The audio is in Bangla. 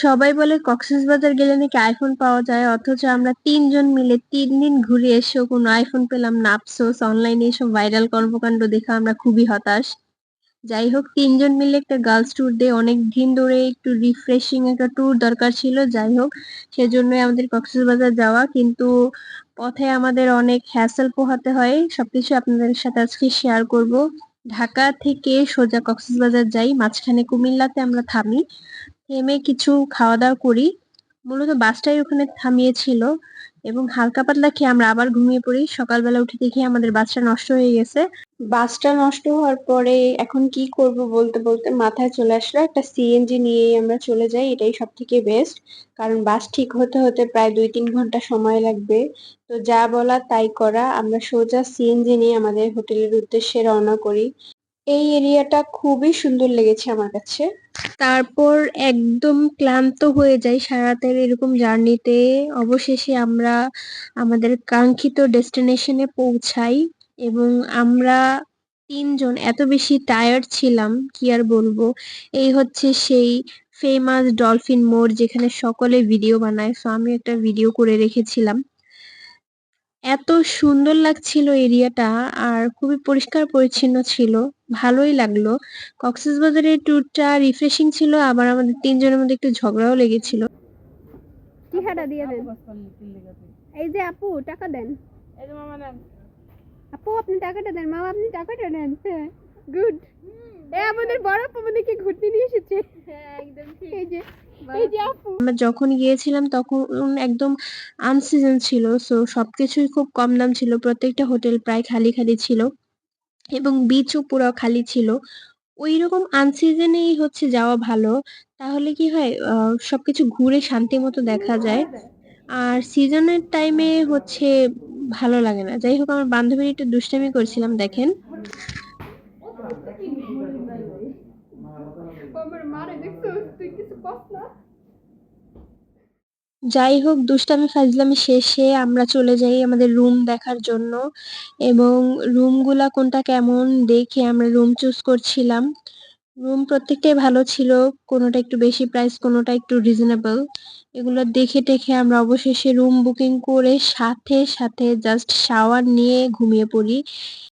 সবাই বলে কক্সবাজার গেলে নাকি আইফোন পাওয়া যায়, অথচ আমরা তিনজন মিলে তিন দিন ঘুরে এসেও কোনো আইফোন পেলাম না। আফসোস অনলাইনে এসব ভাইরাল কর্মকাণ্ড দেখে আমরা খুবই হতাশ। যাই হোক, তিনজন মিলে একটা গার্লস ট্যুর দিয়ে অনেক দিন ধরে একটু রিফ্রেশিং একটা ট্যুর দরকার ছিল। যাই হোক, সেজন্যই আমাদের কক্সবাজার যাওয়া। কিন্তু পথে আমাদের অনেক হ্যাসেল পোহাতে হয়। সবকিছু আপনাদের সাথে আজকে শেয়ার করব। ঢাকা থেকে সোজা কক্সবাজার যাই, মাঝখানে কুমিল্লাতে আমরা থামি। থেমে কিছু খাওয়া দাওয়া করি। মূলত বাসটাই ওখানে থামিয়েছিল এবং হালকা পাতলা খেয়ে আমরা আবার ঘুমিয়ে পড়ি। সকালবেলা উঠে দেখি আমাদের বাসটা নষ্ট হয়ে গেছে। বাসটা নষ্ট হওয়ার পরে এখন কি করব বলতে বলতে মাথায় চলে আসলো। একটা সিএনজি নিয়েই আমরা চলে যাই, এটাই সব থেকে বেস্ট কারণ বাস ঠিক হতে হতে প্রায় দুই তিন ঘণ্টা সময় লাগবে। তো যা বলা তাই করা, আমরা সোজা সিএনজি নিয়ে আমাদের হোটেলের উদ্দেশ্যে রওনা করি। এই এরিয়াটা খুবই সুন্দর লেগেছে আমার কাছে। তারপর একদম ক্লান্ত হয়ে যাই সারাতের এরকম জার্নিতে। অবশেষে আমরা আমাদের কাঙ্ক্ষিত ডেস্টিনেশনে পৌঁছাই এবং আমরা তিনজন, এত বেশি টায়ার্ড ছিলাম, কি আর বলব? এই হচ্ছে সেই ফেমাস ডলফিন মোড় যেখানে সকলে ভিডিও বানায়। সো আমি একটা ভিডিও করে রেখেছিলাম। এত সুন্দর লাগছিল এরিয়াটা আর খুবই পরিষ্কার পরিচ্ছন্ন ছিল। ভালোই লাগল। কক্সবাজারের ট্যুরটা রিফ্রেশিং ছিল আবার আমাদের তিনজনের মধ্যে একটু ঝগড়াও লেগেছিল। টিহাটা দিয়ে দেন? এই যে আপু টাকা দেন। আপু আপনি টাকাটা দেন। মামা আপনি টাকাটা দেন হ্যাঁ গুড এ আমাদের বড় আপু আমাদেরকে ঘুরতে নিয়ে এসেছে? একদম এই যে এই যে আপু। আমরা যখন গিয়েছিলাম তখন একদম আনসিজন ছিল সো সবকিছুই খুব কম দাম ছিল। প্রত্যেকটা হোটেল প্রায় খালি খালি ছিল। এবং বিচও পুরো খালি ছিল। ওই রকম আনসিজনেই হচ্ছে যাওয়া ভালো। তাহলে কি হয় সবকিছু ঘুরে শান্তি মতো দেখা যায়। আর সিজনের টাইমে হচ্ছে ভালো লাগে না। যাই হোক, আমার বান্ধবীর একটু দুষ্টামি করছিলাম, দেখেন। আমার মারে দেখছ? কিছু না? যাই হোক, দুষ্টামি ফাজলামি শেষে আমরা চলে যাই আমাদের রুম দেখার জন্য। এবং রুমগুলা কোনটা কেমন দেখে আমরা রুম চুজ করছিলাম। রুম প্রত্যেকটাই ভালো ছিল, কোনোটা একটু বেশি প্রাইস কোনোটা একটু রিজনেবল এগুলো দেখে টেখে আমরা অবশেষে রুম বুকিং করে সাথে সাথে জাস্ট শাওয়ার নিয়ে ঘুমিয়ে পড়ি।